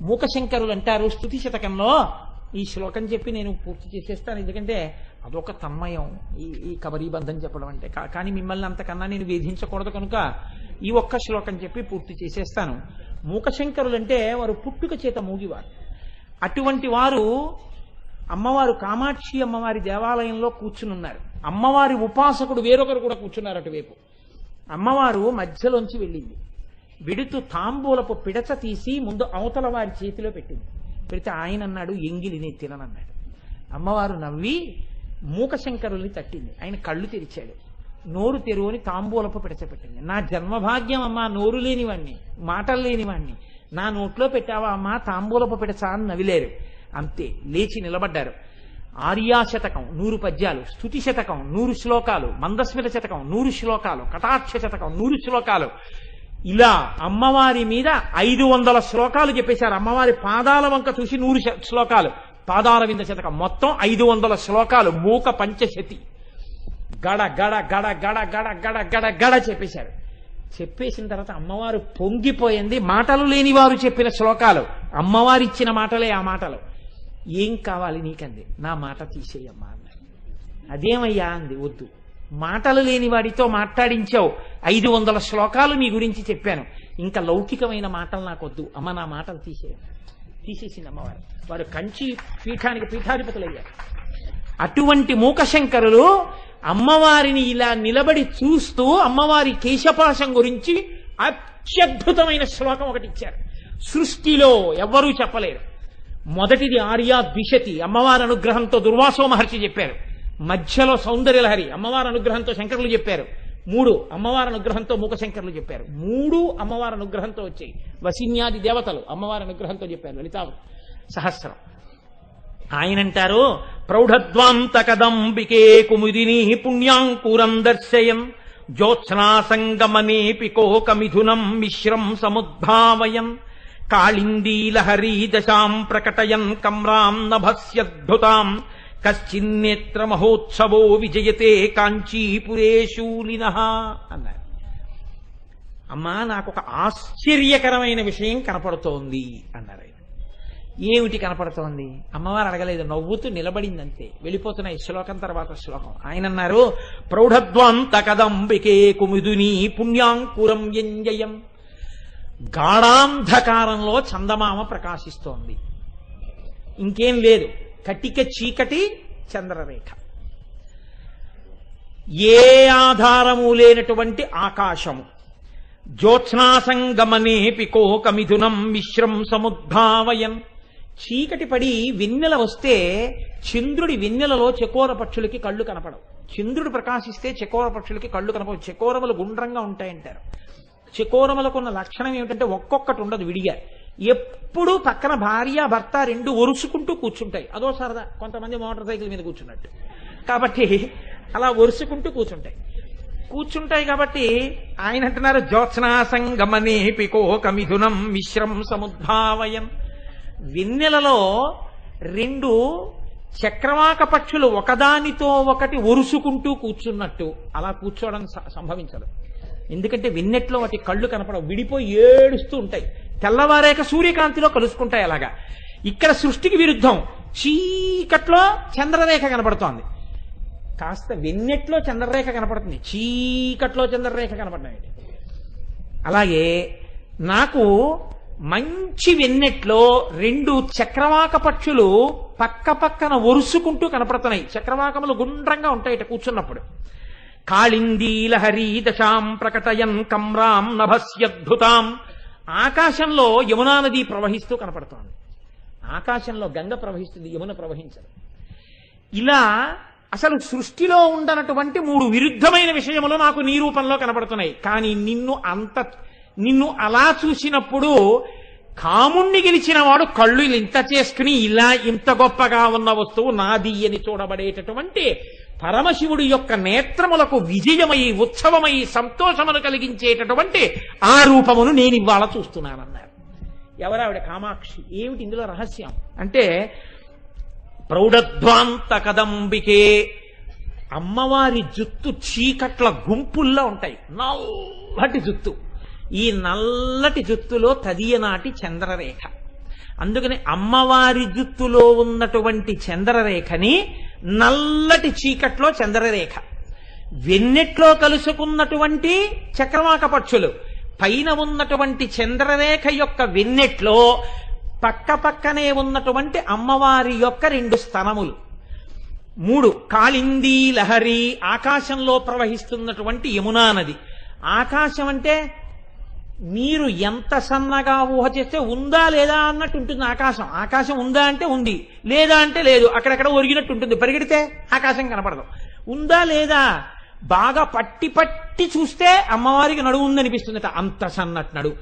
మూకశంకరులు అంటారు స్థుతి శతకంలో. ఈ శ్లోకం చెప్పి నేను పూర్తి చేసేస్తాను. ఎందుకంటే అదొక తన్మయం. ఈ ఈ కబరీబంధం చెప్పడం అంటే. కానీ మిమ్మల్ని అంతకన్నా నేను వేధించకూడదు కనుక ఈ ఒక్క శ్లోకం చెప్పి పూర్తి చేసేస్తాను. మూకశంకరులు అంటే వారు పుట్టుక చేత మూగివారు. అటువంటి వారు అమ్మవారు కామాక్షి అమ్మవారి దేవాలయంలో కూర్చునున్నారు. అమ్మవారి ఉపాసకుడు వేరొకరు కూడా కూర్చున్నారు అటువైపు. అమ్మవారు మధ్యలోంచి వెళ్ళింది. విడుతు తాంబూలపు పిడచ తీసి ముందు అవతల వారి చేతిలో పెట్టింది. పెడితే ఆయన అన్నాడు ఎంగిలి నేను తిననన్నాడు. అమ్మవారు నవ్వి మూకశంకరుల్ని తట్టింది. ఆయన కళ్ళు తెరిచాడు. నోరు తెరువుని తాంబూలపు పిడచ పెట్టింది. నా జన్మభాగ్యం అమ్మా నోరు లేనివాణ్ణి మాటలు లేనివాణ్ణి. నా నోట్లో పెట్టావా అమ్మా తాంబూలపు పిడచ అని నవిలేరు అంతే లేచి నిలబడ్డారు. ఆర్యాశతకం నూరు పద్యాలు స్థుతి శతకం నూరు శ్లోకాలు మందస్మిత శతకం నూరు శ్లోకాలు కటాక్ష శతకం నూరు శ్లోకాలు. ఇలా అమ్మవారి మీద ఐదు వందల శ్లోకాలు చెప్పేశారు. అమ్మవారి పాదాల వంక చూసి నూరు శ- శ్లోకాలు. పాదాల వింద శతకం. మొత్తం ఐదు వందల శ్లోకాలు. మూక పంచశతి. గడ గడ గడ గడ గడ గడ గడ గడ చెప్పేశారు. చెప్పేసిన తర్వాత అమ్మవారు పొంగిపోయింది. మాటలు లేని వారు చెప్పిన శ్లోకాలు. అమ్మవారిచ్చిన మాటలే ఆ మాటలు. ఏం కావాలి నీకంది? నా మాట తీసేయమ్మా అన్నారు అదేమయ్యా అంది. వద్దు. మాటలు లేని వాడితో మాట్లాడించావు. ఐదు వందల శ్లోకాలు నీ గురించి చెప్పాను. ఇంకా లౌకికమైన మాటలు నాకు వద్దు అమ్మ నా మాటలు తీసేయండి తీసేసింది అమ్మవారు. వారు కంచి పీఠానికి పీఠాధిపతులయ్యారు. అటువంటి మూకశంకరులు అమ్మవారిని ఇలా నిలబడి చూస్తూ అమ్మవారి కేశపాశం గురించి అత్యద్భుతమైన శ్లోకం ఒకటి ఇచ్చారు. సృష్టిలో ఎవ్వరూ చెప్పలేరు. మొదటిది ఆర్యా ద్విషతి అమ్మవారి అనుగ్రహంతో దుర్వాసో మహర్షి చెప్పారు. మధ్యలో సౌందర్యలహరి అమ్మవారి అనుగ్రహంతో శంకరులు చెప్పారు. మూడు అమ్మవారి అనుగ్రహంతో మూకశంకరులు చెప్పారు. మూడు అమ్మవారి అనుగ్రహంతో వచ్చాయి. వసిన్యాది దేవతలు అమ్మవారి అనుగ్రహంతో చెప్పారు. లలితా సహస్రం. ఆయనంటారు ప్రౌఢద్వాంతకదంబికే కుముదిని పుణ్యాంకురం దర్శయం జ్యోత్స్నాసంగమనేపి కోకమిథునం మిశ్రం సముద్భావయం కాళిందీలహరీ దశాం ప్రకటయన్ కమ్రాం నభస్యద్భుతాం కశ్చిన్నేత్ర మహోత్సవో విజయతే కాంచీపురే శూలిన అన్నారు. అమ్మా నాకు ఒక ఆశ్చర్యకరమైన విషయం కనపడుతోంది అన్నారు. ఆయన ఏమిటి కనపడుతోంది? అమ్మవారు అడగలేదు నవ్వుతూ నిలబడిందంతే. వెళ్ళిపోతున్నాయి శ్లోకం తర్వాత శ్లోకం. ఆయన అన్నారు ప్రౌఢద్వాంతకదంబికే కుమిదుని పుణ్యాంకురం ఎంజయం. గాఢాంధకారంలో చందమామ ప్రకాశిస్తోంది. ఇంకేం లేదు. కటిక చీకటి చంద్రరేఖ. ఏ ఆధారము లేనటువంటి ఆకాశము. జ్యోత్స్నాసంగమనేపి కోకమిథునం మిశ్రం సముద్భావయన్ చీకటి పడి వెన్నెల వస్తే చంద్రుడి వెన్నెలలో చకోర పక్షులకి కళ్ళు కనపడవు. చంద్రుడు ప్రకాశిస్తే చకోర పక్షులకి కళ్ళు కనపడవు. చకోరములు గుండ్రంగా ఉంటాయంటారు. చకోరములకు ఉన్న లక్షణం ఏమిటంటే ఒక్కొక్కటి ఉండదు విడిగా. ఎప్పుడూ పక్కన భార్య భర్త రెండు ఒరుసుకుంటూ కూర్చుంటాయి. అదో సరదా. కొంతమంది మోటార్ సైకిల్ మీద కూర్చున్నట్టు. కాబట్టి అలా ఒరుసుకుంటూ కూర్చుంటాయి. కూర్చుంటాయి కాబట్టి ఆయన అంటున్నారు జ్యోత్స్నా సంగమనే పికోకమిథునం మిశ్రం సముద్భావయం. వెన్నెలలో రెండు చక్రవాక పక్షులు ఒకదానితో ఒకటి ఒరుసుకుంటూ కూర్చున్నట్టు. అలా కూర్చోవడం స- సంభవించదు. ఎందుకంటే విన్నెట్లో వాటి కళ్ళు కనపడవు. విడిపోయి ఏడుస్తూ ఉంటాయి. తెల్లవారేక సూర్యకాంతిలో కలుసుకుంటాయి అలాగా. ఇక్కడ సృష్టికి విరుద్ధం. చీకట్లో చంద్రరేఖ కనపడుతోంది. కాస్త వెన్నెట్లో చంద్రరేఖ కనపడుతుంది. చీకట్లో చంద్రరేఖ కనపడినాయండి అలాగే నాకు మంచి వెన్నెట్లో రెండు చక్రవాక పక్షులు పక్క పక్కన ఒరుసుకుంటూ కనపడుతున్నాయి. చక్రవాకములు గుండ్రంగా ఉంటాయి కూర్చున్నప్పుడు. కాళిందీలహరీ దశాం ప్రకటయన్ కమ్రాం నభస్యద్భుతాం. ఆకాశంలో యమునా నది ప్రవహిస్తూ కనపడుతోంది. ఆకాశంలో గంగ ప్రవహిస్తుంది యమున ప్రవహించదు. ఇలా అసలు సృష్టిలో ఉండనటువంటి మూడు విరుద్ధమైన విషయములు నాకు నీ రూపంలో కనపడుతున్నాయి. కానీ నిన్ను అంత నిన్ను అలా చూసినప్పుడు కాముణ్ణి గెలిచిన వాడు కళ్ళు ఇంత చేసుకుని ఇలా ఇంత గొప్పగా ఉన్న వస్తువు నాది అని చూడబడేటటువంటి పరమశివుడి యొక్క నేత్రములకు విజయమై ఉత్సవమై సంతోషమును కలిగించేటటువంటి ఆ రూపమును నేను ఇవాళ చూస్తున్నానన్నారు. ఎవరావిడ కామాక్షి? ఏమిటి ఇందులో రహస్యం? అంటే ప్రౌఢధ్వాంత కదంబికే అమ్మవారి జుత్తు చీకట్ల గుంపుల్లో ఉంటాయి. నల్లటి జుత్తు. ఈ నల్లటి జుత్తులో తదియనాటి చంద్రరేఖ. అందుకని అమ్మవారి జుత్తులో ఉన్నటువంటి చంద్రరేఖని నల్లటి చీకట్లో చంద్రరేఖ. వెన్నెట్లో కలుసుకున్నటువంటి చక్రవాక పక్షులు. పైన ఉన్నటువంటి చంద్రరేఖ యొక్క వెన్నెట్లో పక్క పక్కనే ఉన్నటువంటి అమ్మవారి యొక్క రెండు స్థనములు. మూడు కాళింది లహరి ఆకాశంలో ప్రవహిస్తున్నటువంటి యమునా నది. ఆకాశం అంటే మీరు ఎంత సన్నగా ఊహ చేస్తే ఉందా లేదా అన్నట్టు ఉంటుంది ఆకాశం. ఆకాశం ఉందా అంటే ఉంది. లేదా అంటే లేదు. అక్కడక్కడ ఒరిగినట్టు ఉంటుంది. పరిగెడితే ఆకాశం కనపడదు. ఉందా లేదా? బాగా పట్టి పట్టి చూస్తే అమ్మవారికి నడువు ఉందనిపిస్తుందట అంత సన్నటి నడువు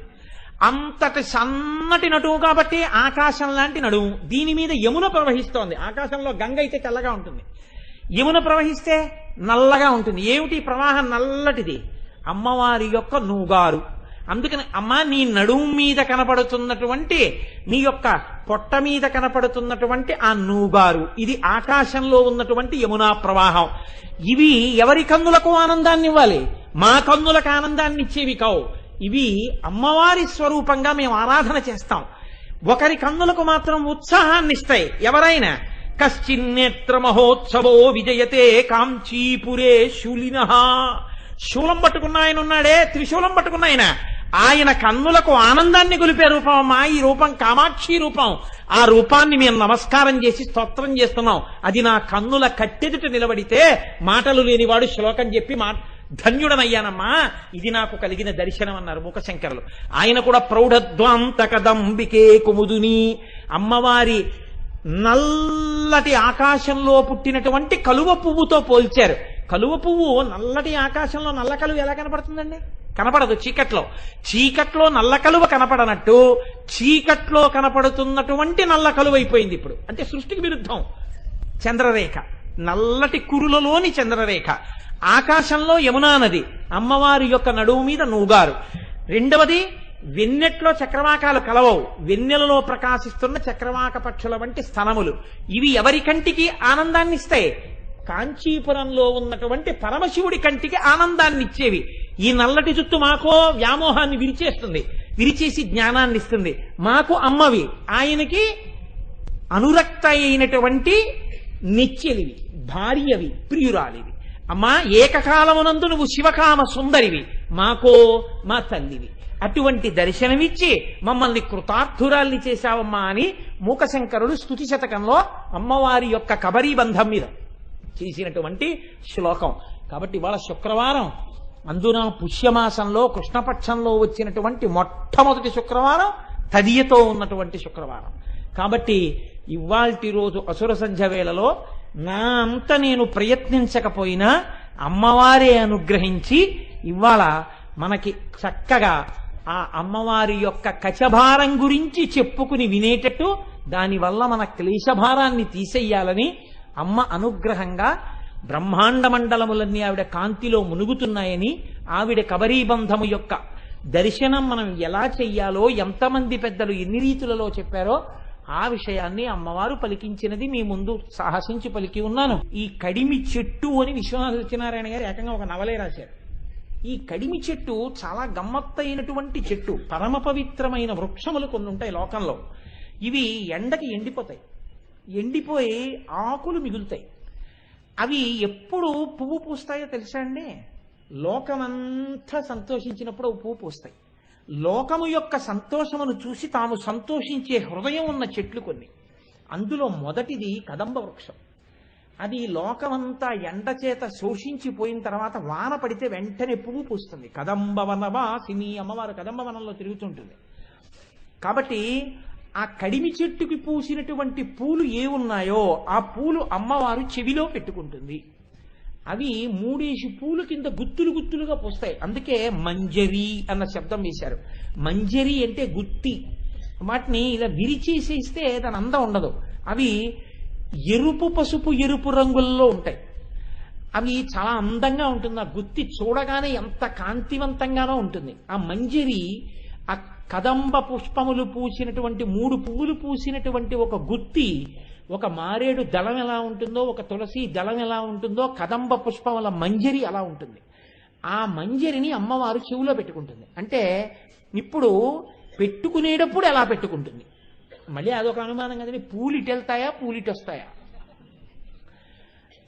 అంతటి సన్నటి నడువు కాబట్టి ఆకాశం లాంటి నడువు. దీని మీద యమున ప్రవహిస్తోంది. ఆకాశంలో గంగ అయితే తెల్లగా ఉంటుంది. యమున ప్రవహిస్తే నల్లగా ఉంటుంది. ఏమిటి? ప్రవాహం నల్లటిది. అమ్మవారి యొక్క నూగారు. అందుకని అమ్మ నీ నడుము మీద కనపడుతున్నటువంటి నీ యొక్క పొట్ట మీద కనపడుతున్నటువంటి ఆ నూబారు ఇది ఆకాశంలో ఉన్నటువంటి యమునా ప్రవాహం. ఇవి ఎవరి కన్నులకు ఆనందాన్ని ఇవ్వాలి మా కన్నులకు ఆనందాన్ని ఇచ్చేవి కావు. ఇవి అమ్మవారి స్వరూపంగా మేము ఆరాధన చేస్తాం. ఒకరి కన్నులకు మాత్రం ఉత్సాహాన్ని ఇస్తాయి ఎవరైనా కశ్చిన్నేత్ర మహోత్సవో విజయతే కాంచీపురే శూలిన. శూలం పట్టుకున్న ఆయన ఉన్నాడే త్రిశూలం పట్టుకున్న ఆయన. ఆయన కన్నులకు ఆనందాన్ని గొలిపే రూపం అమ్మా. ఈ రూపం కామాక్షి రూపం. ఆ రూపాన్ని మేము నమస్కారం చేసి స్తోత్రం చేస్తున్నాం. అది నా కన్నుల కట్టెదుట నిలబడితే మాటలు లేనివాడు శ్లోకం చెప్పి మా ధన్యుడనయ్యానమ్మా. ఇది నాకు కలిగిన దర్శనం అన్నారు మూకశంకరులు ఆయన కూడా ప్రౌఢద్వాంతకదంబికే కుముదుని. అమ్మవారి నల్లటి ఆకాశంలో పుట్టినటువంటి కలువ పువ్వుతో పోల్చారు. కలువ పువ్వు నల్లటి ఆకాశంలో నల్ల కలువ ఎలా కనపడుతుందండి? కనపడదు చీకట్లో. చీకట్లో నల్ల కలువ కనపడనట్టు చీకట్లో కనపడుతున్నటువంటి నల్ల కలువ అయిపోయింది ఇప్పుడు. అంటే సృష్టికి విరుద్ధం. చంద్రరేఖ. నల్లటి కురులలోని చంద్రరేఖ. ఆకాశంలో యమునా నది. అమ్మవారి యొక్క నడువు మీద నూగారు. రెండవది వెన్నెట్లో చక్రవాకాలు కలవవు. వెన్నెలలో ప్రకాశిస్తున్న చక్రవాక పక్షుల వంటి స్థనములు. ఇవి ఎవరి కంటికి ఆనందాన్ని ఇస్తాయి కాంచీపురంలో ఉన్నటువంటి పరమశివుడి కంటికి ఆనందాన్ని ఇచ్చేవి ఈ నల్లటి జుట్టు మాకో వ్యామోహాన్ని విరిచేస్తుంది. విరిచేసి జ్ఞానాన్ని ఇస్తుంది మాకు అమ్మవి. ఆయనకి అనురక్త అయినటువంటి నిత్యలివి భార్యవి ప్రియురాలివి. అమ్మా ఏకకాలమునందు నువ్వు శివకామ సుందరివి. మాకో మా తల్లివి. అటువంటి దర్శనమిచ్చి మమ్మల్ని కృతార్థురాల్ని చేశావమ్మా అని మూకశంకరుడు స్తుతి శతకంలో అమ్మవారి యొక్క కబరీ బంధం మీద చేసినటువంటి శ్లోకం. కాబట్టి ఇవాళ శుక్రవారం అందున పుష్యమాసంలో కృష్ణపక్షంలో వచ్చినటువంటి మొట్టమొదటి శుక్రవారం తదియతో ఉన్నటువంటి శుక్రవారం. కాబట్టి ఇవాల్టి రోజు అసుర సంధ్య వేళలో నా అంత నేను ప్రయత్నించకపోయినా అమ్మవారే అనుగ్రహించి ఇవాళ మనకి చక్కగా ఆ అమ్మవారి యొక్క కచభారం గురించి చెప్పుకుని వినేటట్టు దానివల్ల మన క్లేశభారాన్ని తీసేయాలని అమ్మ అనుగ్రహంగా బ్రహ్మాండ మండలములన్నీ ఆవిడ కాంతిలో మునుగుతున్నాయని ఆవిడ కబరీబంధము యొక్క దర్శనం మనం ఎలా చెయ్యాలో ఎంతమంది పెద్దలు ఎన్ని రీతులలో చెప్పారో ఆ విషయాన్ని అమ్మవారు పలికించినది మీ ముందు సాహసించి పలికి ఉన్నాను. ఈ కడిమి చెట్టు అని విశ్వనాథ సత్యనారాయణ గారు ఏకంగా ఒక నవలే రాశారు. ఈ కడిమి చెట్టు చాలా గమ్మత్తైనటువంటి చెట్టు పరమ పవిత్రమైన వృక్షములు కొన్ని ఉంటాయి లోకంలో. ఇవి ఎండకి ఎండిపోతాయి. ఎండిపోయి ఆకులు మిగులుతాయి. అవి ఎప్పుడు పువ్వు పూస్తాయో తెలుసా అండి? లోకమంతా సంతోషించినప్పుడు అవి పువ్వు పూస్తాయి. లోకము యొక్క సంతోషమును చూసి తాము సంతోషించే హృదయం ఉన్న చెట్లు కొన్ని. అందులో మొదటిది కదంబ వృక్షం. అది లోకమంతా ఎండ చేత శోషించిపోయిన తర్వాత వాన పడితే వెంటనే పువ్వు పూస్తుంది. కదంబవనవాసిని అమ్మవారు కదంబవనంలో తిరుగుతుంటుంది. కాబట్టి ఆ కడిమి చెట్టుకి పూసినటువంటి పూలు ఏ ఉన్నాయో ఆ పూలు అమ్మవారు చెవిలో పెట్టుకుంటుంది. అవి మూడేసి పూలు కింద గుత్తులు గుత్తులుగా పూస్తాయి. అందుకే మంజరి అన్న శబ్దం వేశారు. మంజరి అంటే గుత్తి. వాటిని ఇలా విరిచేసేస్తే దాని అందం ఉండదు. అవి ఎరుపు పసుపు ఎరుపు రంగుల్లో ఉంటాయి. అవి చాలా అందంగా ఉంటుంది. ఆ గుత్తి చూడగానే ఎంత కాంతివంతంగానో ఉంటుంది. ఆ మంజరి ఆ కదంబ పుష్పములు పూసినటువంటి మూడు పువ్వులు పూసినటువంటి ఒక గుత్తి ఒక మారేడు దళం ఎలా ఉంటుందో ఒక తులసి దళం ఎలా ఉంటుందో కదంబ పుష్పముల మంజరి అలా ఉంటుంది. ఆ మంజరిని అమ్మవారు చెవులో పెట్టుకుంటుంది. అంటే ఇప్పుడు పెట్టుకునేటప్పుడు ఎలా పెట్టుకుంటుంది? మళ్ళీ అదొక అనుమానం కదండి. పూలిటెళ్తాయా? పూలిటొస్తాయా వెళ్తాయా పూలు ఇటు వస్తాయా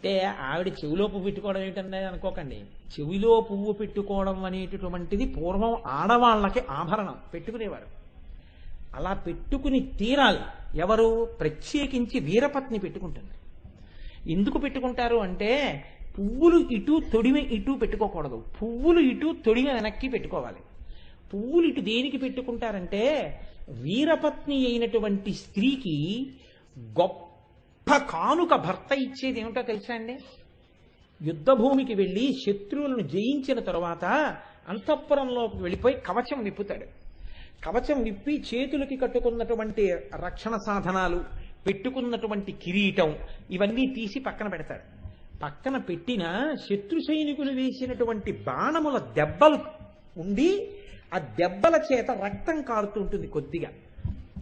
అంటే ఆవిడ చెవిలో పువ్వు పెట్టుకోవడం ఏంటంటే అనుకోకండి. చెవిలో పువ్వు పెట్టుకోవడం అనేటటువంటిది పూర్వం ఆడవాళ్ళకి ఆభరణం పెట్టుకునేవారు. అలా పెట్టుకుని తీరాలి. ఎవరు? ప్రత్యేకించి వీరపత్ని పెట్టుకుంటుంది. ఎందుకు పెట్టుకుంటారు అంటే పువ్వులు ఇటు తొడిమ ఇటు పెట్టుకోకూడదు. పువ్వులు ఇటు తొడిమ వెనక్కి పెట్టుకోవాలి. పువ్వులు ఇటు దేనికి పెట్టుకుంటారంటే వీరపత్ని అయినటువంటి స్త్రీకి గొప్ప కానుక భర్త ఇచ్చేది ఏమిటో తెలుసా అండి? యుద్ధభూమికి వెళ్ళి శత్రువులను జయించిన తరువాత అంతఃపురంలోకి వెళ్ళిపోయి కవచం విప్పుతాడు కవచం విప్పి చేతులకి కట్టుకున్నటువంటి రక్షణ సాధనాలు పెట్టుకున్నటువంటి కిరీటం ఇవన్నీ తీసి పక్కన పెడతాడు. పక్కన పెట్టిన శత్రు సైనికులు వేసినటువంటి బాణముల దెబ్బలు ఉండి ఆ దెబ్బల చేత రక్తం కారుతుంటుంది కొద్దిగా.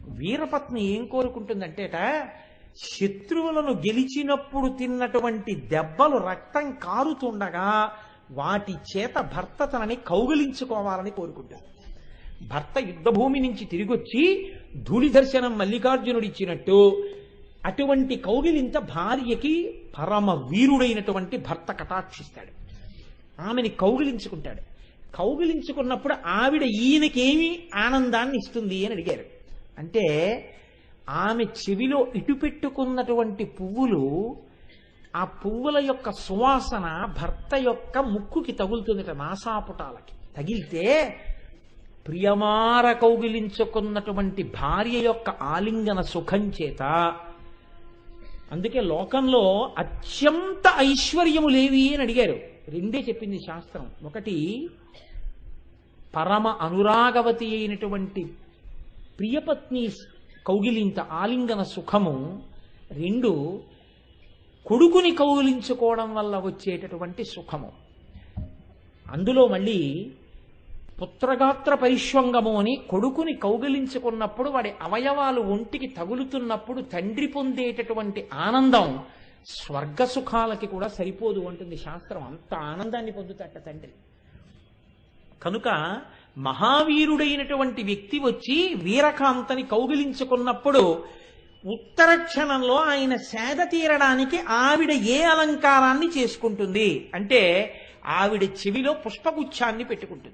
వీరపత్ని ఏం కోరుకుంటుందంటేట శత్రువులను గెలిచినప్పుడు తిన్నటువంటి దెబ్బలు రక్తం కారుతుండగా వాటి చేత భర్త తనని కౌగలించుకోవాలని కోరుకుంటారు. భర్త యుద్ధభూమి నుంచి తిరిగొచ్చి ధూళి దర్శనం మల్లికార్జునుడు ఇచ్చినట్టు అటువంటి కౌగిలింత భార్యకి పరమ వీరుడైనటువంటి భర్త కటాక్షిస్తాడు. ఆమెని కౌగిలించుకుంటాడు. కౌగిలించుకున్నప్పుడు ఆవిడ ఈయనకేమి ఆనందాన్ని ఇస్తుంది అని అడిగారు. అంటే ఆమె చెవిలో ఇటుపెట్టుకున్నటువంటి పువ్వులు ఆ పువ్వుల యొక్క సువాసన భర్త యొక్క ముక్కుకి తగులుతుందట నాసాపుటాలకి. తగిలితే ప్రియమార కౌగిలించుకున్నటువంటి భార్య యొక్క ఆలింగన సుఖం చేత అందుకే లోకంలో అత్యంత ఐశ్వర్యము లేవి అని అడిగారు. రెండే చెప్పింది శాస్త్రం. ఒకటి పరమ అనురాగవతి అయినటువంటి ప్రియపత్ని కౌగిలింత ఆలింగన సుఖము రెండు కొడుకుని కౌగిలించుకోవడం వల్ల వచ్చేటటువంటి సుఖము. అందులో మళ్ళీ పుత్రగాత్ర పరిశ్వంగము అని కొడుకుని కౌగిలించుకున్నప్పుడు వాడి అవయవాలు ఒంటికి తగులుతున్నప్పుడు తండ్రి పొందేటటువంటి ఆనందం స్వర్గ సుఖాలకి కూడా సరిపోదు అంటుంది శాస్త్రం. అంత ఆనందాన్ని పొందుతట తండ్రి. కనుక మహావీరుడైనటువంటి వ్యక్తి వచ్చి వీరకాంతని కౌగిలించుకున్నప్పుడు ఉత్తర క్షణంలో ఆయన సేద తీరడానికి ఆవిడ ఏ అలంకారాన్ని చేసుకుంటుంది అంటే ఆవిడ చెవిలో పుష్పగుచ్ఛాన్ని పెట్టుకుంటుంది.